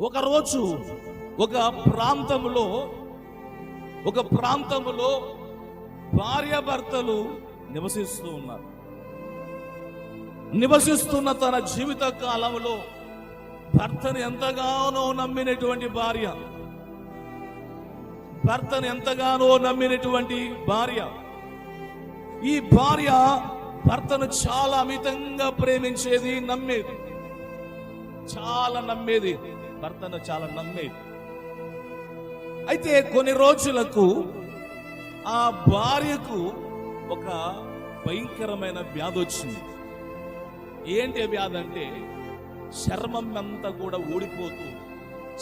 ఒకరోజు ఒక ప్రాంతంలో ఒక ప్రాంతంలో భార్యాభర్తలు నివసిస్తూ ఉన్నారు. నివసిస్తున్న తన జీవిత కాలంలో భర్తను ఎంతగానో నమ్మినటువంటి భార్య భర్తను ఎంతగానో నమ్మినటువంటి భార్య ఈ భార్య భర్తను చాలా అమితంగా ప్రేమించేది నమ్మేది చాలా నమ్మేది. భర్తను చాలా నమ్మేది. అయితే కొన్ని రోజులకు ఆ భార్యకు ఒక భయంకరమైన వ్యాధి వచ్చింది. ఏంటి వ్యాధి అంటే చర్మం అంతా కూడా ఊడిపోతూ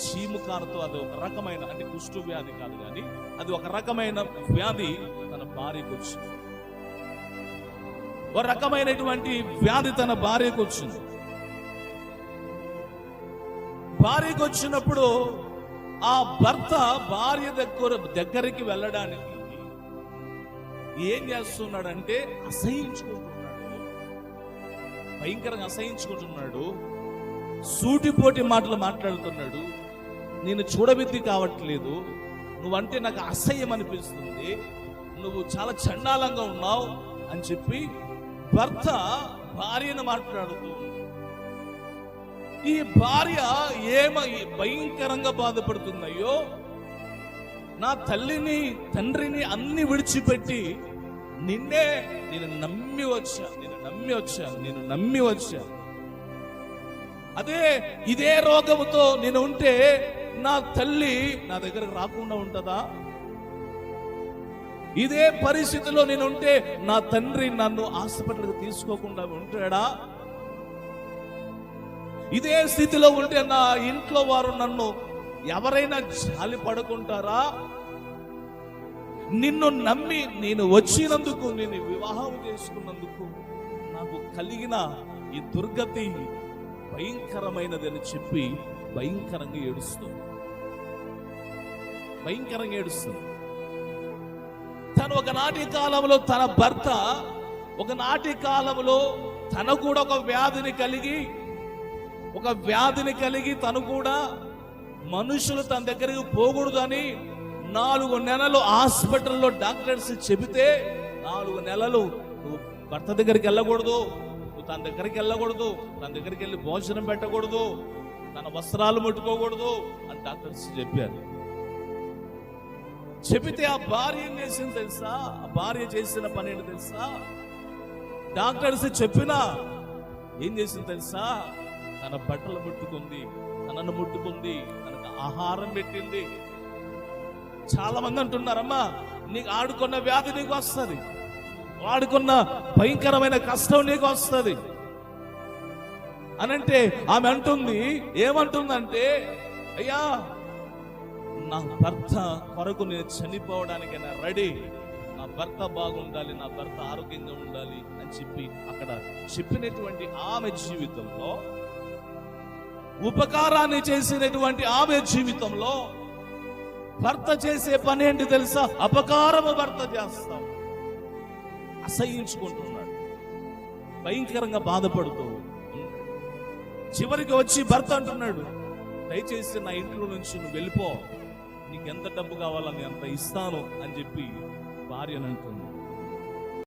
చీముకారతో అది ఒక రకమైన అంటే కుష్టు వ్యాధి కాదు కానీ అది ఒక రకమైన వ్యాధి తన భార్యకు వచ్చింది. ఒక రకమైనటువంటి వ్యాధి తన భార్యకు వచ్చింది. భార్యకు వచ్చినప్పుడు ఆ భర్త భార్య దగ్గర దగ్గరికి వెళ్ళడానికి ఏం చేస్తున్నాడంటే అసహించుకుంటున్నాడు. భయంకరంగా అసహించుకుంటున్నాడు. సూటిపోటి మాటలు మాట్లాడుతున్నాడు. నేను చూడబెద్ది కావట్లేదు. నువ్వంటే నాకు అసహ్యం అనిపిస్తుంది. నువ్వు చాలా చండాలంగా ఉన్నావు అని చెప్పి భర్త భార్యను మాట్లాడుతూ ఉన్నాడు. ఈ భార్య ఏమ భయంకరంగా బాధపడుతుందయ్యో? నా తల్లిని తండ్రిని అన్ని విడిచిపెట్టి నిన్నే నేను నమ్మి వచ్చా నేను నమ్మి వచ్చా నేను నమ్మి వచ్చా. అదే ఇదే రోగముతో నేను ఉంటే నా తల్లి నా దగ్గరకు రాకుండా ఉంటుందా? ఇదే పరిస్థితిలో నేను ఉంటే నా తండ్రి నన్ను హాస్పిటల్కి తీసుకోకుండా ఉంటాడా? ఇదే స్థితిలో ఉంటే నా ఇంట్లో వారు నన్ను ఎవరైనా జాలి పడుకుంటారా? నిన్ను నమ్మి నేను వచ్చినందుకు నేను వివాహం చేసుకున్నందుకు నాకు కలిగిన ఈ దుర్గతి భయంకరమైనదని చెప్పి భయంకరంగా ఏడుస్తుంది భయంకరంగా ఏడుస్తుంది తను ఒకనాటి కాలంలో తన భర్త ఒకనాటి కాలంలో తన కూడా ఒక వ్యాధిని కలిగి ఒక వ్యాధిని కలిగి తను కూడా మనుషులు తన దగ్గరికి పోకూడదని నాలుగు నెలలు హాస్పిటల్లో డాక్టర్స్ చెబితే నాలుగు నెలలు నువ్వు భర్త దగ్గరికి వెళ్ళకూడదు నువ్వు తన దగ్గరికి వెళ్ళకూడదు తన దగ్గరికి వెళ్ళి భోజనం పెట్టకూడదు తన వస్త్రాలు ముట్టుకోకూడదు అని డాక్టర్స్ చెప్పారు. చెబితే ఆ భార్య ఏం చేసింది తెలుసా? ఆ భార్య చేసిన పని ఏంటి తెలుసా? డాక్టర్స్ చెప్పినా ఏం చేసింది తెలుసా? తన బట్టలు ముట్టుకుంది తనను ముట్టుకుంది తనకు ఆహారం పెట్టింది. చాలా మంది అంటున్నారమ్మా నీకు ఆడుకున్న వ్యాధి నీకు వస్తుంది. ఆడుకున్న భయంకరమైన కష్టం నీకు వస్తుంది. అనంటే ఆమె అంటుంది ఏమంటుందంటే అయ్యా నా భర్త కొరకు నేను చనిపోవడానికి నా రెడీ. నా భర్త బాగుండాలి నా భర్త ఆరోగ్యంగా ఉండాలి అని చెప్పి అక్కడ చెప్పినటువంటి ఆమె జీవితంలో ఉపకారాన్ని చేసినటువంటి ఆమె జీవితంలో భర్త చేసే పని ఏంటి తెలుసా? అపకారము భర్త చేస్తాం. అసహించుకుంటున్నాడు. భయంకరంగా బాధపడుతూ చివరికి వచ్చి భర్త అంటున్నాడు దయచేసి నా ఇంట్లో నుంచి నువ్వు వెళ్ళిపో. నీకు ఎంత డబ్బు కావాలని అంత ఇస్తాను అని చెప్పి భార్యను అంటున్నాడు